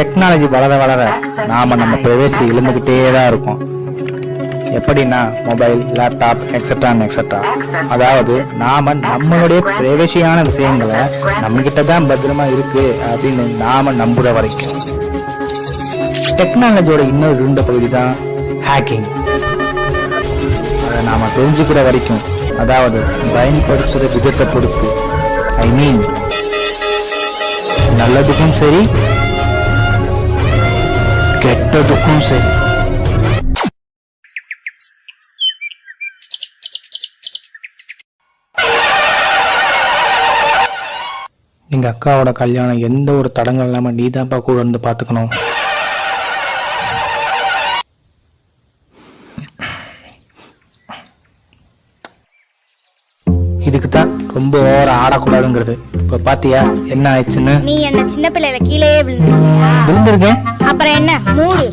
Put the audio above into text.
Technology வளர வளர நாம நம்ம பிரைவசி இழந்துகிட்டே தான் இருக்கோம். எப்படின்னா மொபைல் லேப்டாப் எக்ஸட்ரா எக்ஸட்ரா அதாவது நாம நம்மளுடைய பிரைவசியான விஷயங்களை நம்ம கிட்ட தான் பத்திரமா இருக்கு அப்படின்னு நாம நம்புற வரைக்கும். டெக்னாலஜியோட இன்னொரு இருந்த பகுதி தான் ஹேக்கிங் அதை நாம தெரிஞ்சுக்கிற வரைக்கும் அதாவது பயன்படுத்துகிற விதத்தை பொறுத்து ஐ மீன் நல்லதுக்கும் சரி கெட்டதுக்கும் சரி எங்க அக்காவோட கல்யாணம் எந்த ஒரு தடங்கள் இல்லாம நீ தான்ப்பா கூட இருந்து பாத்துக்கணும். இதுக்கு தான் ரொம்ப ஓவர ஆடக்கூடாதுங்கிறது. இப்ப பாத்தியா என்ன ஆயிடுச்சுன்னு? நீ என்ன சின்ன பிள்ளையில கீழேயே விழுந்துருக்கியா விழுந்திருக்கேன். அப்புறம் என்ன? மூடு.